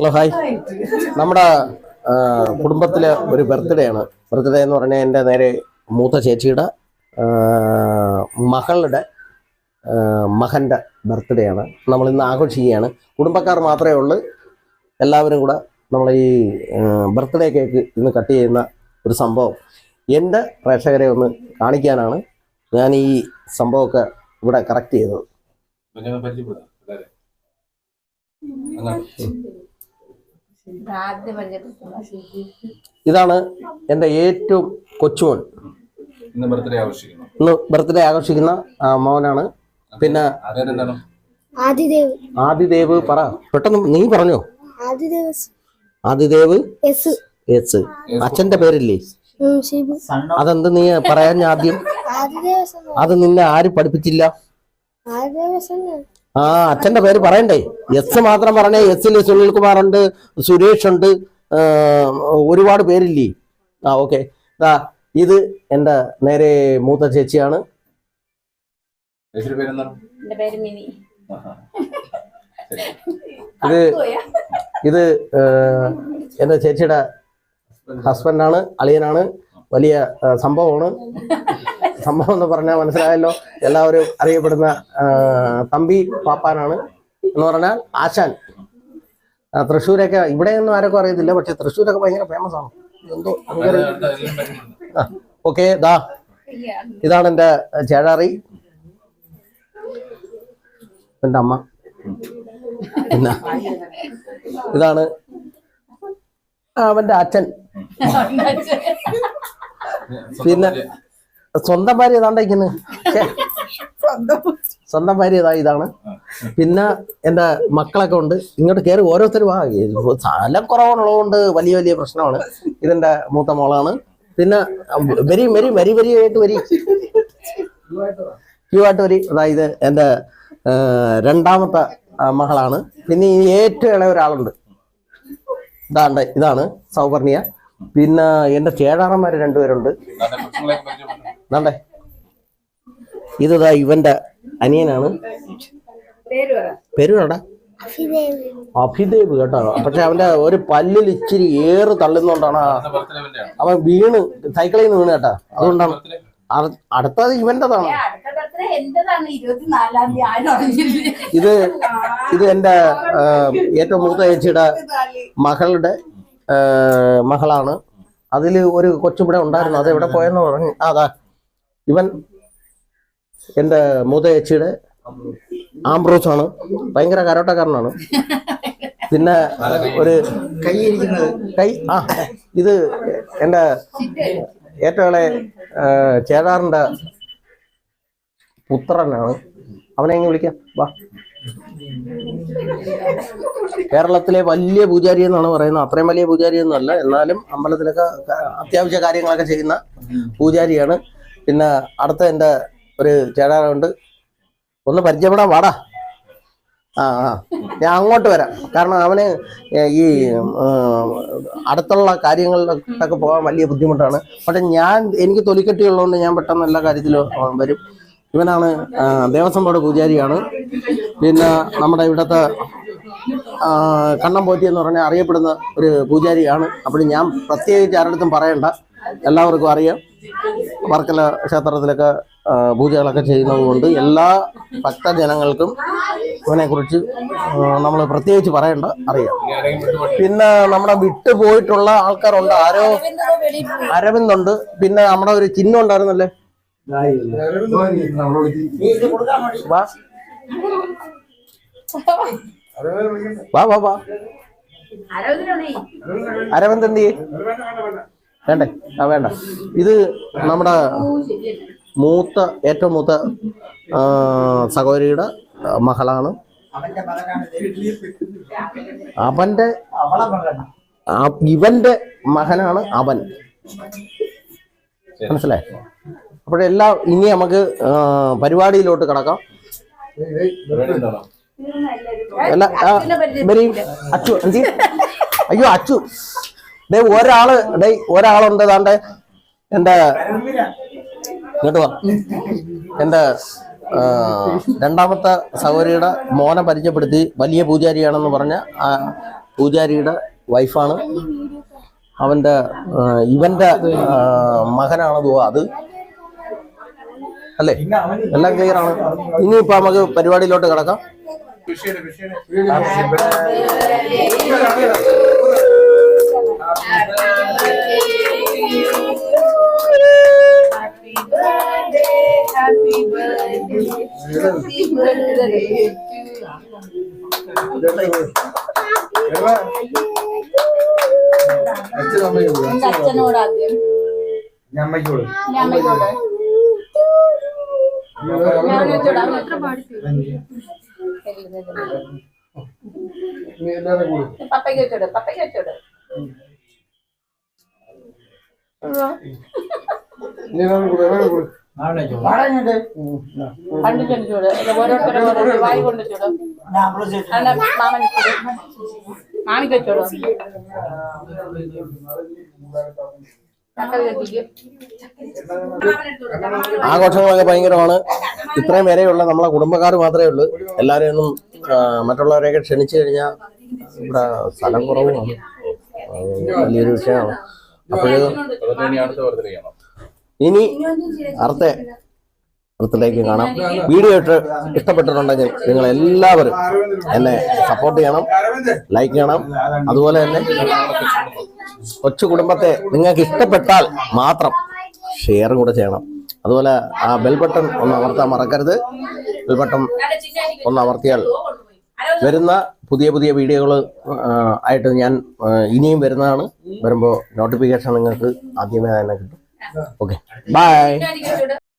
Hello hi നമ്മുടെ കുടുംബത്തിലെ ഒരു ബർത്ത്ഡേ ആണ്. ബർത്ത്ഡേ എന്ന് പറഞ്ഞാൽ എന്റെ നേരെ മൂത്ത ചേച്ചിയുടെ മകളുടെ മകന്റെ ബർത്ത്ഡേ ആണ്. നമ്മൾ ഇന്ന് ആഘോഷിക്കുകയാണ്. കുടുംബക്കാർ മാത്രമേ ഉള്ളൂ. എല്ലാവരും കൂടെ നമ്മൾ ഈ ബർത്ത്ഡേ കേക്ക് ഇന്ന് കട്ട് ചെയ്യുന്ന ഒരു സംഭവം. എന്റെ പ്രേക്ഷകരെ ഒന്ന് കാണിക്കാനാണ് ഞാൻ ഈ സംഭവമൊക്കെ ഇവിടെ കറക്റ്റ് ചെയ്തത് പരിചയപ്പെടുത്താം എല്ലാവരെയും. അങ്ങോട്ട്. ആദ്യം പരിചയപ്പെടുത്തുന്നത് ഇതാണ് എന്റെ ഏറ്റവും കൊച്ചുമോൻ. ഇന്ന് ബർത്ത്ഡേ ആഘോഷിക്കുന്നു. ഇന്ന് ബർത്ത്ഡേ ആഘോഷിക്കുന്ന ആ, മോനാണ്. പിന്നെ ആദിദേവ്. ആദിദേവ് പറ. പെട്ടെന്ന് നീ പറഞ്ഞോ? ആദിദേവ് ആദിദേവ് എസ് എസ് അച്ഛന്റെ പേരില്ലേ? അതെന്ത് നീ പറയാൻ ആദ്യം? ആദിദേവ് അത് നിന്നെ ആര് പഠിപ്പിച്ചില്ല? ആ അച്ഛന്റെ പേര് പറയണ്ടേ? എസ് മാത്രം പറഞ്ഞേ. എസ്സിൽ സുനിൽകുമാർ ഉണ്ട് സുരേഷ് ഉണ്ട് ഒരുപാട് പേരില്ലേ? ആ ഓക്കെ ഇത് എന്റെ നേരെ മൂത്ത ചേച്ചിയാണ്. ഇത് ഇത് എന്റെ ചേച്ചിയുടെ ഹസ്ബൻഡാണ് അളിയനാണ്. വലിയ സംഭവമാണ്. സംഭവം എന്ന് പറഞ്ഞാൽ മനസ്സിലായല്ലോ എല്ലാവരും അറിയപ്പെടുന്ന തമ്പി പാപ്പാനാണ്. എന്ന് പറഞ്ഞാൽ ആശാൻ. തൃശ്ശൂരൊക്കെ ഇവിടെ ഒന്നും ആരൊക്കെ അറിയത്തില്ല പക്ഷെ തൃശ്ശൂരൊക്കെ ഭയങ്കര ഫേമസ് ആണ്. എന്തോ ഓക്കെ ദാ. ഇതാണ് എന്റെ ചേഴാറി എന്റെ അമ്മ. ഇതാണ് അവന്റെ അച്ഛൻ. പിന്നെ. സ്വന്തം ഭാര്യ ഏതാണ്ടിരിക്കുന്നു സ്വന്തം ഭാര്യ. ഇതാ ഇതാണ്? പിന്നെ എന്റെ മക്കളൊക്കെ ഉണ്ട്. ഇങ്ങോട്ട് കയറി ഓരോരുത്തരും ആ സ്ഥലം കുറവുള്ളതുകൊണ്ട് വലിയ വലിയ പ്രശ്നമാണ്. ഇതെന്റെ മൂത്ത മോളാണ്. പിന്നെ വെരി വെരി വെരി വെരി ആയിട്ട് വരി. ക്യൂ ആയിട്ട് വരി. അതായത് എന്റെ രണ്ടാമത്തെ മകളാണ്. പിന്നെ ഏറ്റവും ഇളയ ഒരാളുണ്ട്. ഇതാണ്ട് ഇതാണ് സൗവർണിയ. പിന്നെ എന്റെ ചേടാറന്മാർ രണ്ടുപേരുണ്ട്. ഇതാണ്ടേ ഇതാ ഇവന്റെ അനിയനാണ്. പേരുടാ അഭിദേവ് കേട്ടോ. പക്ഷെ അവന്റെ ഒരു പല്ലിൽ ഇച്ചിരി ഏറ് തള്ളുന്നോണ്ടാണ്. അവൻ വീണ് സൈക്കിളിൽ നിന്ന് വീണ് കേട്ടാ. അതുകൊണ്ടാണ്. അടുത്തത് ഇവന്റെതാണ്. ഇത് ഇത് എന്റെ ഏറ്റവും മൂത്ത ചേച്ചിയുടെ മകളുടെ മകളാണ്. അതിൽ ഒരു കൊച്ചുപിടെ ഉണ്ടായിരുന്നു. അത് എവിടെ പോയെന്ന് പറഞ്ഞു അതാ ഇവൻ എന്റെ മൂത്ത ചേച്ചിയുടെ ആംബ്രോസ് ആണ്. ഭയങ്കര കരോട്ടക്കാരനാണ്. പിന്നെ ഒരു കൈ ആ ഇത് എന്റെ ഏറ്റവും ചേടാറിന്റെ പുത്രനാണ്. അവനെ എങ്ങനെ വിളിക്കാം? വാ. കേരളത്തിലെ വലിയ പൂജാരി എന്നാണ് പറയുന്നത്. അത്രയും വലിയ പൂജാരി ഒന്നുമല്ല എന്നാലും അമ്പലത്തിലൊക്കെ അത്യാവശ്യ കാര്യങ്ങളൊക്കെ ചെയ്യുന്ന പൂജാരിയാണ്. പിന്നെ അടുത്ത എന്റെ ഒരു ചേടാറുണ്ട് ഒന്ന് പരിചയപ്പെടാൻ വാടാ. ആ ആ. ഞാൻ അങ്ങോട്ട് വരാം. കാരണം അവന് ഈ അടുത്തുള്ള കാര്യങ്ങളിലൊക്കെ പോകാൻ വലിയ ബുദ്ധിമുട്ടാണ്. പക്ഷെ ഞാൻ എനിക്ക് തൊലിക്കെട്ടിയുള്ളതുകൊണ്ട് ഞാൻ പെട്ടെന്ന് എല്ലാ കാര്യത്തിലും വരും. ഇവനാണ് ദേവസ്വം ബോർഡ് പൂജാരിയാണ്. പിന്നെ നമ്മുടെ ഇവിടുത്തെ ആ, കണ്ണം പോറ്റി എന്ന് പറഞ്ഞാൽ അറിയപ്പെടുന്ന ഒരു പൂജാരിയാണ്. അപ്പോൾ ഞാൻ പ്രത്യേകിച്ച് ആരുടെടുത്തും പറയണ്ട. എല്ലാവർക്കും അറിയാം. വർക്കല ക്ഷേത്രത്തിലൊക്കെ പൂജകളൊക്കെ ചെയ്യുന്നതുകൊണ്ട് എല്ലാ ഭക്തജനങ്ങൾക്കും ഇവനെക്കുറിച്ച് നമ്മൾ പ്രത്യേകിച്ച് പറയണ്ട അറിയാം. പിന്നെ നമ്മുടെ വിട്ടു പോയിട്ടുള്ള ആൾക്കാരുണ്ട്. ആരോ അരവിന്ദുണ്ട്. പിന്നെ നമ്മുടെ ഒരു ചിഹ്നം ഉണ്ടായിരുന്നല്ലേ വാ. വാ വാ വാ. അരവിന്ദ് എന്ത് വേണ്ടേ? ആ വേണ്ട. ഇത് നമ്മുടെ മൂത്ത ഏറ്റവും മൂത്ത സഹോദരിയുടെ മകളാണ്. അവന്റെ ഇവന്റെ മകനാണ് അവൻ. മനസ്സിലായി? അപ്പോഴെല്ലാം ഇനി നമുക്ക് പരിപാടിയിലോട്ട് കിടക്കാം? അയ്യോ അച്ചു. ഡേ ഒരാൾ ഡേ ഒരാളുണ്ട് താണ്ടെ എന്റെ ഇങ്ങോട്ട് വാ. എന്റെ രണ്ടാമത്തെ സഹോദരിയുടെ മോനെ പരിചയപ്പെടുത്തി വലിയ പൂജാരിയാണെന്ന് പറഞ്ഞ ആ, പൂജാരിയുടെ വൈഫാണ്. അവന്റെ ഇവന്റെ മകനാണ് അത്. അല്ലേ? എല്ലാം ക്ലിയർ ആണ്. ഇനിയിപ്പോ നമുക്ക് പരിപാടിയിലോട്ട് കിടക്കാം. വിഷയം വിഷയം Happy പപ്പയ്ക്ക് വെച്ചോട് പപ്പയ്ക്ക് വെച്ചോട് കണ്ടിട്ടുണ്ട് ചൂട് ഓരോരുത്തരും വായി കൊണ്ട് ചൂട് മാമൻ മാമിക്ക് വെച്ചോട് ആഘോഷങ്ങളൊക്കെ ഭയങ്കരമാണ്. ഇത്രയും വരെയുള്ള നമ്മളെ കുടുംബക്കാർ മാത്രമേ ഉള്ളൂ. എല്ലാവരെയും ഒന്നും മറ്റുള്ളവരെയൊക്കെ ക്ഷണിച്ചു കഴിഞ്ഞാൽ ഇവിടെ സ്ഥലം കുറവുമാണ് വലിയൊരു വിഷയമാണ്. അപ്പോഴേ ഇനി അർത്ഥ അർത്ഥത്തിലേക്ക് കാണാം. വീഡിയോ ഇട്ട് ഇഷ്ടപ്പെട്ടിട്ടുണ്ടെങ്കിൽ നിങ്ങൾ എല്ലാവരും എന്നെ സപ്പോർട്ട് ചെയ്യണം ലൈക്ക് ചെയ്യണം. അതുപോലെ തന്നെ കൊച്ചു കുടുംബത്തെ നിങ്ങൾക്ക് ഇഷ്ടപ്പെട്ടാൽ മാത്രം ഷെയർ കൂടെ ചെയ്യണം. അതുപോലെ ആ ബെൽ ബട്ടൺ ഒന്ന് അമർത്താൻ മറക്കരുത്. ബെൽ ബട്ടൺ ഒന്ന് അമർത്തിയാൽ വരുന്ന പുതിയ പുതിയ വീഡിയോകൾ ആയിട്ട് ഞാൻ ഇനിയും വരുന്നതാണ്. വരുമ്പോൾ നോട്ടിഫിക്കേഷൻ നിങ്ങൾക്ക് ആദ്യമേ തന്നെ കിട്ടും. Okay bye